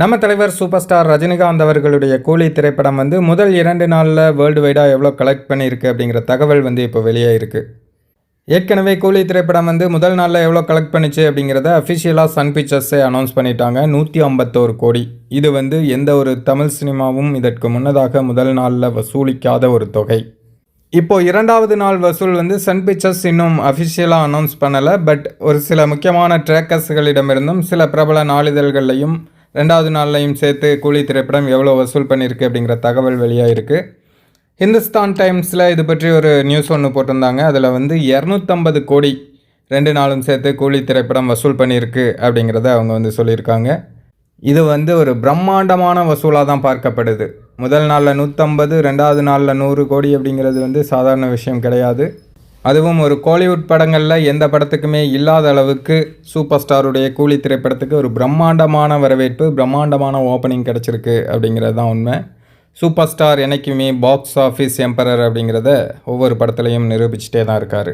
நம்ம தலைவர் super star Rajinikanth அவர்களுடைய கூலி திரைப்படம் வந்து முதல் இரண்டு நாளில் வேர்ல்டு வைடாக எவ்வளோ கலெக்ட் பண்ணியிருக்கு அப்படிங்கிற தகவல் வந்து இப்போ வெளியாயிருக்கு ஏற்கனவே கூலி திரைப்படம் வந்து முதல் நாளில் எவ்வளோ கலெக்ட் பண்ணிச்சு அப்படிங்கிறத அஃபிஷியலாக சன் பிக்சர்ஸே அனௌன்ஸ் பண்ணிட்டாங்க. நூற்றி ஐம்பத்தோரு கோடி. இது வந்து எந்த ஒரு தமிழ் சினிமாவும் இதற்கு முன்னதாக முதல் நாளில் வசூலிக்காத ஒரு தொகை. இப்போ இரண்டாவது நாள் வசூல் வந்து சன் பிக்சர்ஸ் இன்னும் அஃபிஷியலாக அனௌன்ஸ் பண்ணலை. பட் ஒரு சில முக்கியமான ட்ரேக்கர்ஸ்களிடமிருந்தும் சில பிரபல நாளிதழ்கள்லையும் ரெண்டாவது நாள்லையும் சேர்த்து கூலி திரைப்படம் எவ்வளோ வசூல் பண்ணியிருக்கு அப்படிங்கிற தகவல் வெளியாகிருக்கு ஹிந்துஸ்தான் டைம்ஸில் இது பற்றி ஒரு நியூஸ் ஒன்று போட்டிருந்தாங்க. அதில் வந்து இரநூத்தம்பது கோடி ரெண்டு நாளும் சேர்த்து கூலி திரைப்படம் வசூல் பண்ணியிருக்கு அப்படிங்கிறத அவங்க வந்து சொல்லியிருக்காங்க. இது வந்து ஒரு பிரம்மாண்டமான வசூலாக தான் பார்க்கப்படுது. முதல் நாளில் நூற்றம்பது ரெண்டாவது நாளில் நூறு கோடி அப்படிங்கிறது வந்து சாதாரண விஷயம் கிடையாது. அதுவும் ஒரு கோலிவுட் படங்களில் எந்த படத்துக்குமே இல்லாத அளவுக்கு சூப்பர் ஸ்டாருடைய கூலி திரைப்படத்துக்கு ஒரு பிரம்மாண்டமான வரவேற்பு பிரம்மாண்டமான ஓப்பனிங் கிடச்சிருக்கு அப்படிங்கிறது தான் உண்மை. சூப்பர் ஸ்டார் என்னைக்குமே பாக்ஸ் ஆஃபீஸ் எம்பரர் அப்படிங்கிறத ஒவ்வொரு படத்துலையும் நிரூபிச்சிட்டே தான் இருக்கார்.